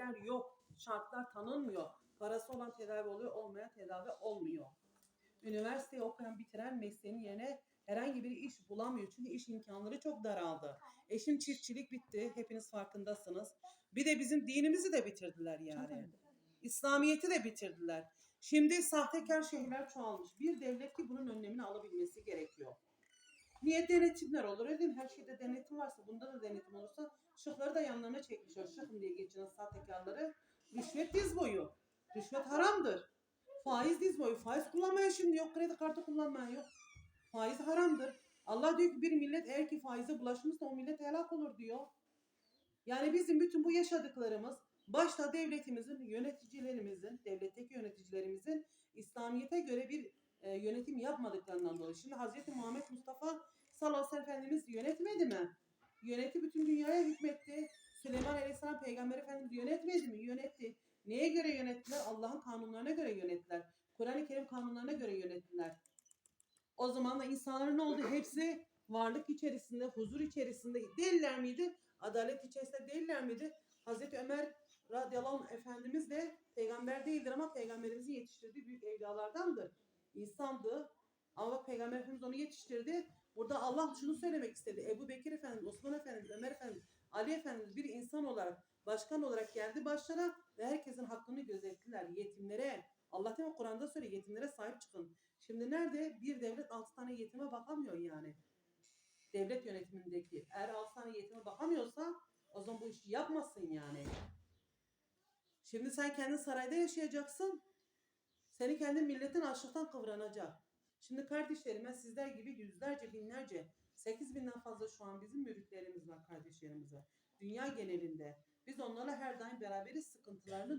şeyler yok. Şartlar tanınmıyor. Parası olan tedavi oluyor, olmayan tedavi olmuyor. Üniversiteyi okuyan, bitiren mesleğinin yerine herhangi bir iş bulamıyor. Çünkü iş imkanları çok daraldı. Eşim çiftçilik bitti. Hepiniz farkındasınız. Bir de bizim dinimizi de bitirdiler yani. İslamiyet'i de bitirdiler. Şimdi sahtekar şehirler çoğalmış. Bir devlet ki bunun önlemini alabilmesi gerekiyor. Niye denetimler olur? Mi? Her şeyde denetim varsa, bunda da denetim olursa şıkları da yanlarına çekmişler. Şıkım diye geçinen sahtekarları. Rüşvet diz boyu. Rüşvet haramdır. Faiz diz boyu. Faiz kullanmayan şimdi yok. Kredi kartı kullanmayan yok. Faiz haramdır. Allah diyor ki bir millet eğer ki faize bulaşmışsa o millet helak olur diyor. Yani bizim bütün bu yaşadıklarımız başta devletimizin, yöneticilerimizin, devletteki yöneticilerimizin İslamiyet'e göre bir e, yönetim yapmadıklarından dolayı. Şimdi Hazreti Muhammed Mustafa sellem Efendimiz yönetmedi mi? Yönetti bütün dünyaya hükmetti. Süleyman Aleyhisselam Peygamber Efendimiz yönetmedi mi? Yönetti. Neye göre yönettiler? Allah'ın kanunlarına göre yönettiler. Kur'an-ı Kerim kanunlarına göre yönettiler. O zaman da insanların ne oldu? Hepsi varlık içerisinde, huzur içerisinde değiller miydi? Adalet içerisinde değiller miydi? Hazreti Ömer radıyallahu anh Efendimiz de peygamber değildir ama peygamberimizin yetiştirdiği büyük evliyalardandır. İnsandı ama peygamber Efendimiz onu yetiştirdi. Burada Allah şunu söylemek istedi. Ebu Bekir Efendimiz, Osman Efendimiz, Ömer Efendimiz, Ali Efendimiz bir insan olarak, başkan olarak geldi başlara ve herkesin hakkını gözettiler. Yetimlere, Allah mi Kur'an'da söylüyor yetimlere sahip çıkın. Şimdi nerede bir devlet altı tane yetime bakamıyor yani. Devlet yönetimindeki eğer altı tane yetime bakamıyorsa o zaman bu işi yapmasın yani. Şimdi sen kendi sarayda yaşayacaksın. Seni kendi milletin açlıktan kıvranacak. Şimdi kardeşlerime sizler gibi yüzlerce binlerce 8 binden fazla şu an bizim müritlerimiz var kardeşlerimiz var. Dünya genelinde. Biz onlarla her daim beraberiz sıkıntılarını